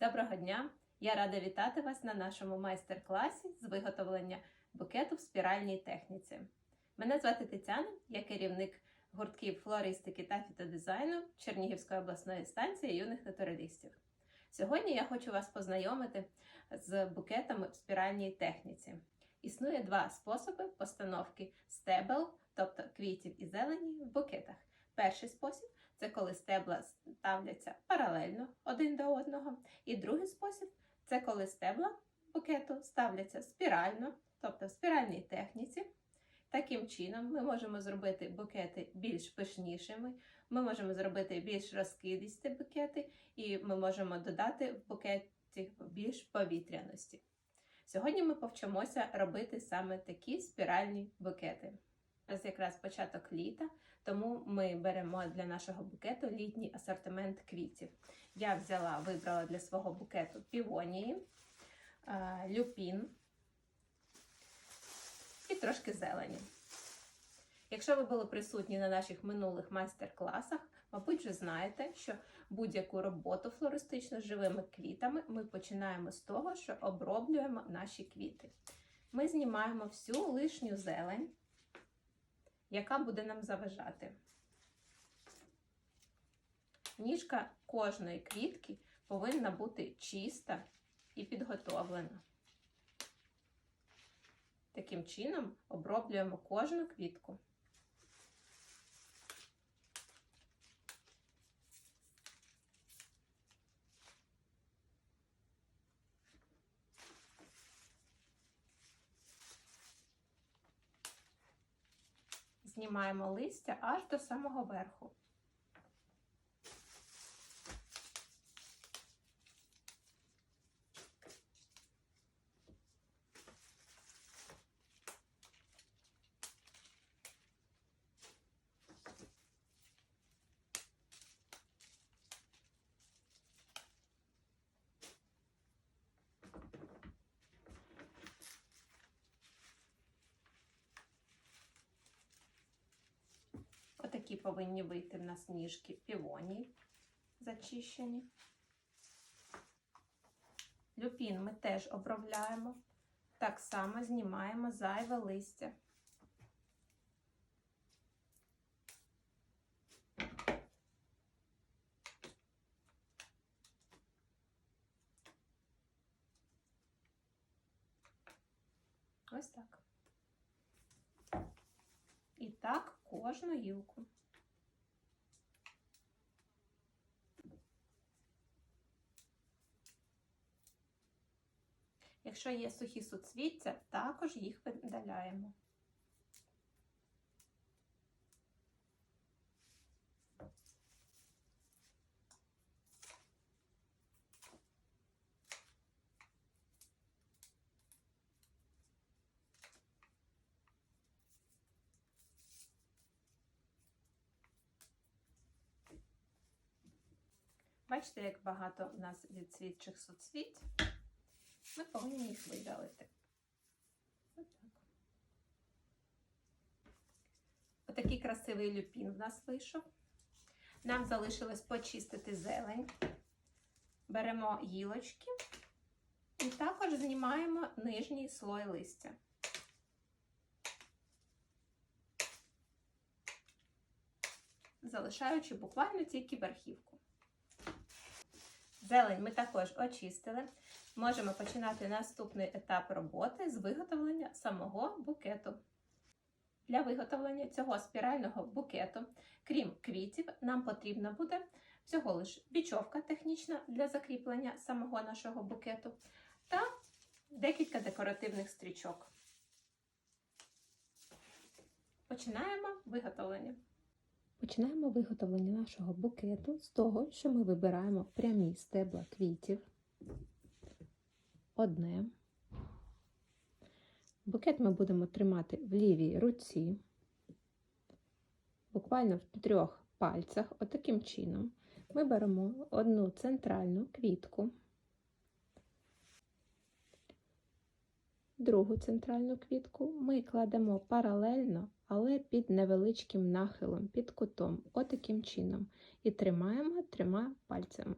Доброго дня! Я рада вітати вас на нашому майстер-класі з виготовлення букету в спіральній техніці. Мене звати Тетяна, я керівник гуртків флористики та фітодизайну Чернігівської обласної станції юних натуралістів. Сьогодні я хочу вас познайомити з букетами в спіральній техніці. Існує два способи постановки стебел, тобто квітів і зелені в букетах. Перший спосіб це коли стебла ставляться паралельно один до одного. І другий спосіб це коли стебла букету ставляться спірально, тобто в спіральній техніці. Таким чином, ми можемо зробити букети більш пишнішими, ми можемо зробити більш розкидисті букети, і ми можемо додати в букеті більш повітряності. Сьогодні ми повчимося робити саме такі спіральні букети. Зараз якраз початок літа, тому ми беремо для нашого букету літній асортимент квітів. Я взяла, вибрала для свого букету півонії, е, люпін і трошки зелені. Якщо ви були присутні на наших минулих майстер-класах, мабуть, вже знаєте, що будь-яку роботу флористичну з живими квітами ми починаємо з того, що оброблюємо наші квіти. Ми знімаємо всю лишню зелень, яка буде нам заважати. Ніжка кожної квітки повинна бути чиста і підготовлена. Таким чином оброблюємо кожну квітку. Знімаємо листя аж до самого верху. Повинні вийти в нас ніжки півоній зачищені. Люпін ми теж обробляємо. Так само знімаємо зайве листя. Ось так. І так кожну гілку. Якщо є сухі суцвіття, також їх видаляємо. Бачите, як багато у нас відцвітчих суцвіть. Ми повинні їх видалити. Отак. Отакий красивий люпін в нас вийшов. Нам залишилось почистити зелень. Беремо гілочки і також знімаємо нижній слой листя. Залишаючи буквально тільки верхівку. Зелень ми також очистили. Можемо починати наступний етап роботи з виготовлення самого букету. Для виготовлення цього спірального букету, крім квітів, нам потрібна буде всього лиш бічовка технічна для закріплення самого нашого букету та декілька декоративних стрічок. Починаємо виготовлення. Починаємо виготовлення нашого букету з того, що ми вибираємо прямі стебла квітів. Одне. Букет ми будемо тримати в лівій руці, буквально в трьох пальцях, отаким чином. Ми беремо одну центральну квітку, другу центральну квітку ми кладемо паралельно, але під невеличким нахилом, під кутом, отаким чином. І тримаємо трьома пальцями.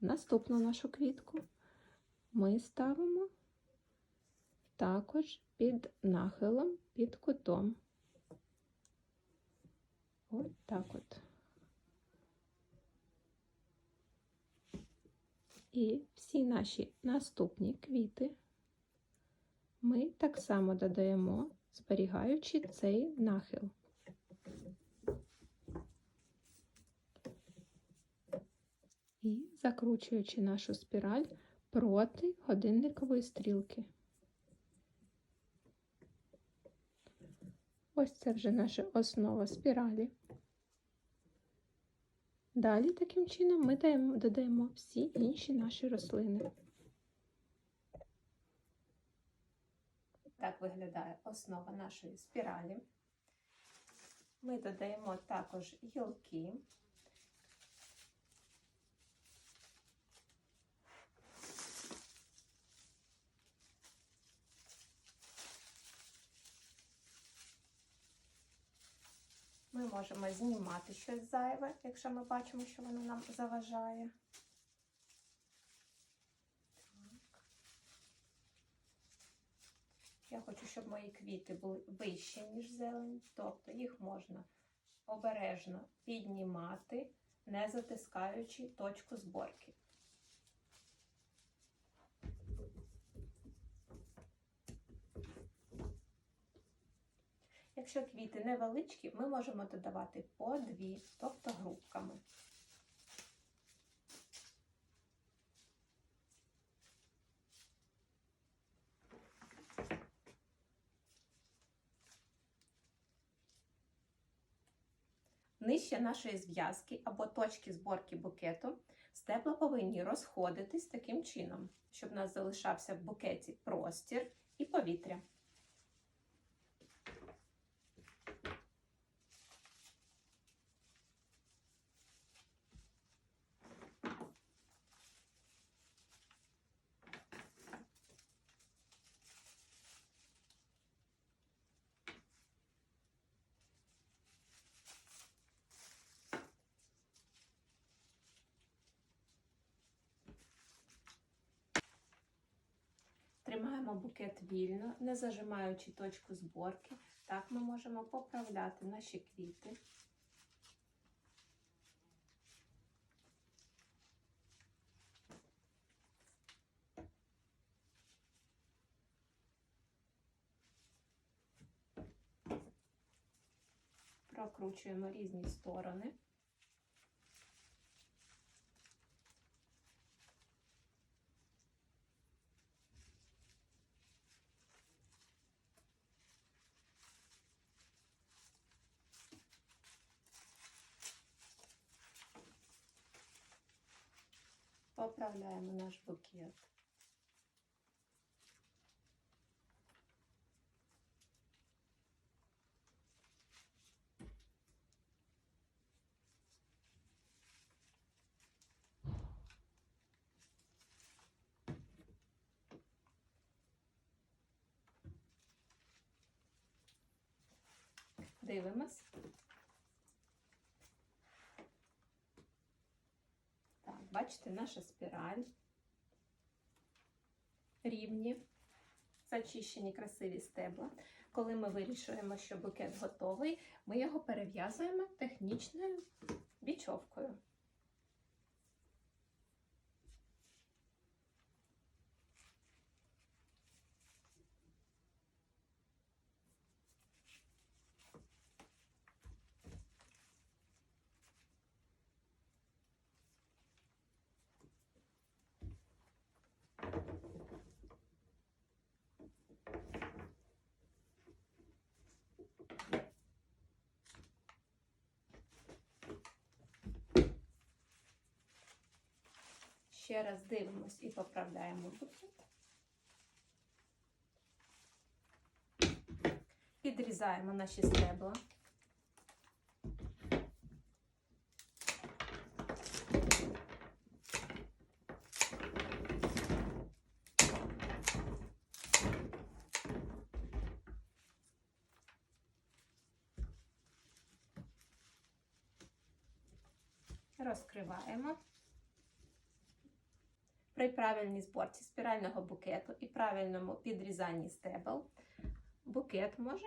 Наступну нашу квітку ми ставимо також під нахилом, під кутом. Ось так от. І всі наші наступні квіти ми так само додаємо, зберігаючи цей нахил. І закручуючи нашу спіраль проти годинникової стрілки. Ось це вже наша основа спіралі. Далі таким чином ми додаємо всі інші наші рослини. Так виглядає основа нашої спіралі. Ми додаємо також гілки. Ми можемо знімати щось зайве, якщо ми бачимо, що воно нам заважає. Я хочу, щоб мої квіти були вищі, ніж зелень, тобто їх можна обережно піднімати, не затискаючи точку зборки. Якщо квіти невеличкі, ми можемо додавати по дві, тобто групками. Нижче нашої зв'язки або точки зборки букету стебла повинні розходитись таким чином, щоб у нас залишався в букеті простір і повітря. Тримаємо букет вільно, не зажимаючи точку зборки. Так ми можемо поправляти наші квіти. Прокручуємо різні сторони. Поправляємо наш букет. Дивимось. Так, бачите, наша спіраль. Рівні, зачищені красиві стебла. Коли ми вирішуємо, що букет готовий, ми його перев'язуємо технічною бічовкою. Ще раз дивимось і поправляємо букет. Підрізаємо наші стебла. Розкриваємо. При правильній зборці спірального букету і правильному підрізанні стебел букет може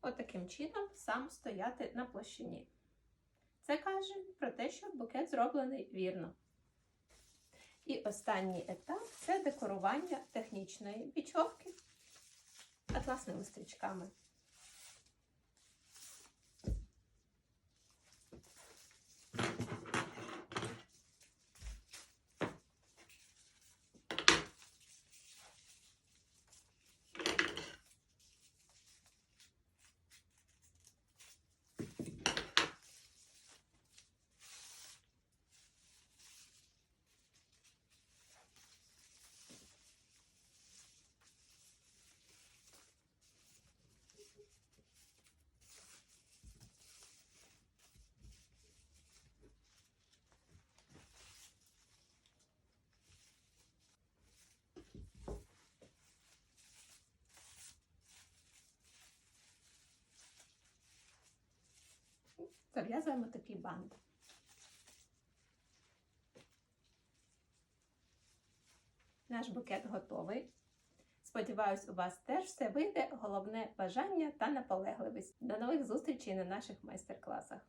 отаким чином сам стояти на площині. Це каже про те, що букет зроблений вірно. І останній етап це декорування технічної бічовки атласними стрічками. Зав'язуємо такий бант. Наш букет готовий. Сподіваюсь, у вас теж все вийде. Головне бажання та наполегливість. До нових зустрічей на наших майстер-класах.